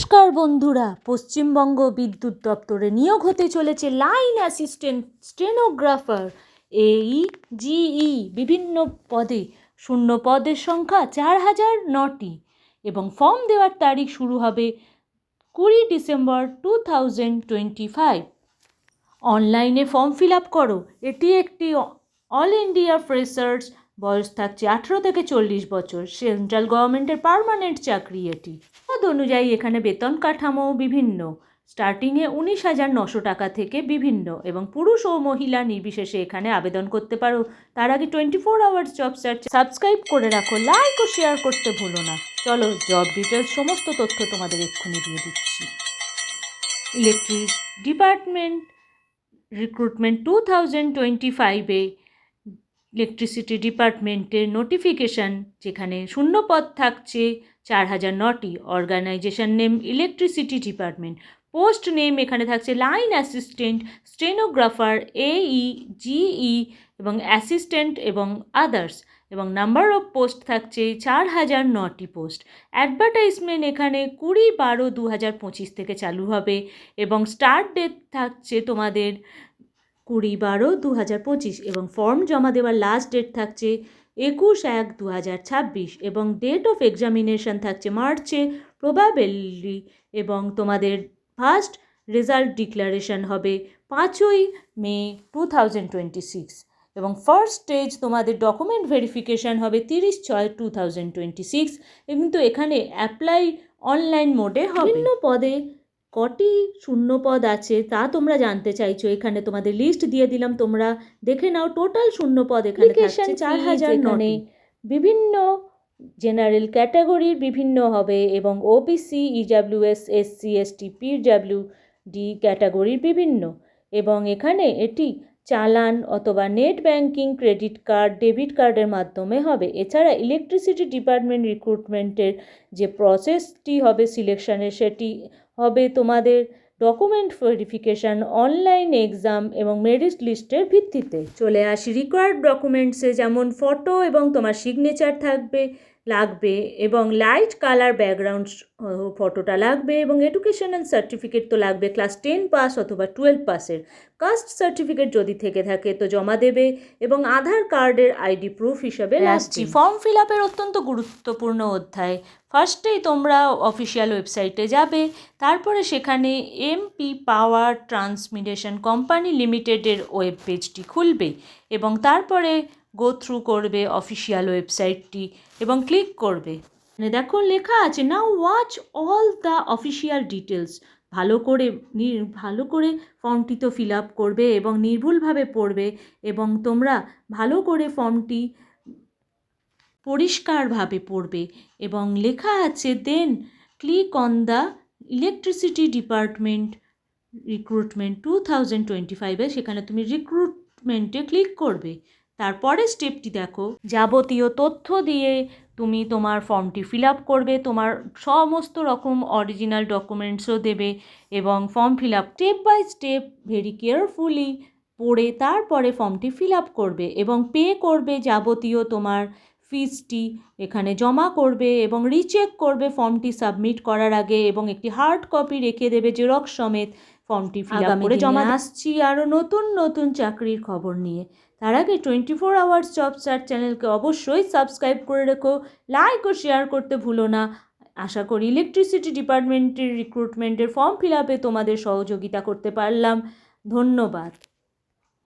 নমস্কার বন্ধুরা, পশ্চিমবঙ্গ বিদ্যুৎ দপ্তরে নিয়োগ হতে চলেছে লাইন অ্যাসিস্ট্যান্ট স্টেনোগ্রাফার এই জিই বিভিন্ন পদে। শূন্য পদের সংখ্যা চার হাজার নটি এবং ফর্ম দেওয়ার তারিখ শুরু হবে কুড়ি December two thousand twenty five. অনলাইনে ফর্ম ফিল আপ করো। এটি একটি অল ইন্ডিয়া ফ্রেশার্স বয়স থাকছে আঠেরো থেকে চল্লিশ বছর। সেন্ট্রাল গভর্নমেন্টের পার্মানেন্ট চাকরি এটি। পদ অনুযায়ী এখানে বেতন কাঠামো বিভিন্ন। স্টার্টিংয়ে উনিশ হাজার নশো টাকা থেকে বিভিন্ন এবং পুরুষ ও মহিলা নির্বিশেষে এখানে আবেদন করতে পারো। তার আগে twenty four hours job search subscribe করে রাখো, লাইক ও শেয়ার করতে ভুলো না। চলো জব ডিটেলস সমস্ত তথ্য তোমাদের এক্ষুনি দিয়ে দিচ্ছি। Electric department recruitment two thousand twenty ফাইভে ইলেকট্রিসিটি ডিপার্টমেন্টের নোটিফিকেশান যেখানে শূন্য পদ থাকছে, চার হাজার নটি। Organisation name electricity department post name এখানে থাকছে লাইন অ্যাসিস্ট্যান্ট স্টেনোগ্রাফার এই জিই এবং অ্যাসিস্ট্যান্ট এবং আদার্স এবং নাম্বার অফ পোস্ট থাকছে চার হাজার নটি পোস্ট অ্যাডভার্টাইজমেন্ট এখানে কুড়ি বারো দু হাজার পঁচিশ থেকে চালু হবে এবং স্টার্ট ডেট থাকছে তোমাদের কুড়ি বারো দু হাজার পঁচিশ এবং ফর্ম জমা দেওয়ার লাস্ট ডেট থাকছে একুশ এক দু হাজার ছাব্বিশ এবং ডেট অফ এক্সামিনেশন থাকছে মার্চে প্রবাবেলি এবং তোমাদের ফার্স্ট রেজাল্ট ডিক্লারেশন হবে পাঁচই May two thousand twenty six এবং ফার্স্ট স্টেজ তোমাদের ডকুমেন্ট ভেরিফিকেশান হবে তিরিশ ছয় টু থাউজেন্ড টোয়েন্টি সিক্স কিন্তু এখানে অ্যাপ্লাই অনলাইন মোডে বিভিন্ন পদে কটি শূন্যপদ আছে তা তোমরা জানতে চাইছো। এখানে তোমাদের লিস্ট দিয়ে দিলাম তোমরা দেখে নাও টোটাল শূন্যপদ এখানে থাকছে। চার হাজার নয় বিভিন্ন জেনারেল ক্যাটাগরির বিভিন্ন হবে এবং OBC EWS SC ST PWD ক্যাটাগরির বিভিন্ন। এবং এখানে এটি চালান অথবা net banking, credit card, debit কার্ডের মাধ্যমে হবে। এছাড়া ইলেকট্রিসিটি ডিপার্টমেন্ট রিক্রুটমেন্টের যে প্রসেসটি হবে সিলেকশনের সেটি হবে তোমাদের ডকুমেন্ট ভেরিফিকেশান অনলাইন এক্সাম এবং মেরিট লিস্টের ভিত্তিতে। চলে আসি রিকোয়ার্ড ডকুমেন্টসে যেমন ফটো এবং তোমার সিগনেচার থাকবে লাগবে এবং লাইট কালার ব্যাকগ্রাউন্ড ফটোটা লাগবে এবং এডুকেশনাল সার্টিফিকেট তো লাগবে ক্লাস টেন পাস অথবা টুয়েলভ পাসের। কাস্ট সার্টিফিকেট যদি থেকে থাকে তো জমা দেবে এবং আধার কার্ডের আইডি প্রুফ হিসাবে আসছি ফর্ম ফিল আপের অত্যন্ত গুরুত্বপূর্ণ অধ্যায়। ফার্স্টেই তোমরা অফিসিয়াল ওয়েবসাইটে যাবে তারপরে সেখানে এমপি পাওয়ার ট্রান্সমিটেশন কোম্পানি লিমিটেডের ওয়েব পেজটি খুলবে এবং তারপরে গো থ্রু করবে অফিসিয়াল ওয়েবসাইটটি এবং ক্লিক করবে। মানে দেখো লেখা আছে now watch all the official details ভালো করে ভালো করে ফর্মটি তো ফিল আপ করবে এবং নির্ভুলভাবে পড়বে এবং তোমরা ভালো করে ফর্মটি পরিষ্কারভাবে পড়বে এবং লেখা আছে then click on the electricity department recruitment two thousand twenty ফাইভে সেখানে তুমি রিক্রুটমেন্টে ক্লিক করবে। তারপরে স্টেপটি দেখো। যাবতীয় তথ্য দিয়ে তুমি তোমার ফর্মটি ফিল আপ করবে, তোমার সমস্ত রকম অরিজিনাল ডকুমেন্টসও দেবে এবং form fill up step by step very carefully পড়ে তারপরে ফর্মটি ফিল আপ করবে এবং পে করবে যাবতীয় তোমার ফিজটি এখানে জমা করবে এবং রিচেক করবে ফর্মটি সাবমিট করার আগে এবং একটি হার্ড কপি রেখে দেবে জেরক্স সমেত ফর্মটি ফিল আপ করে জমা আসছি আরও নতুন নতুন চাকরির খবর নিয়ে। তার আগে twenty four hours job search চ্যানেলকে অবশ্যই সাবস্ক্রাইব করে রেখো লাইক ও শেয়ার করতে ভুলো না। আশা করি ইলেকট্রিসিটি ডিপার্টমেন্টের রিক্রুটমেন্টের ফর্ম ফিল আপে তোমাদের সহযোগিতা করতে পারলাম। ধন্যবাদ।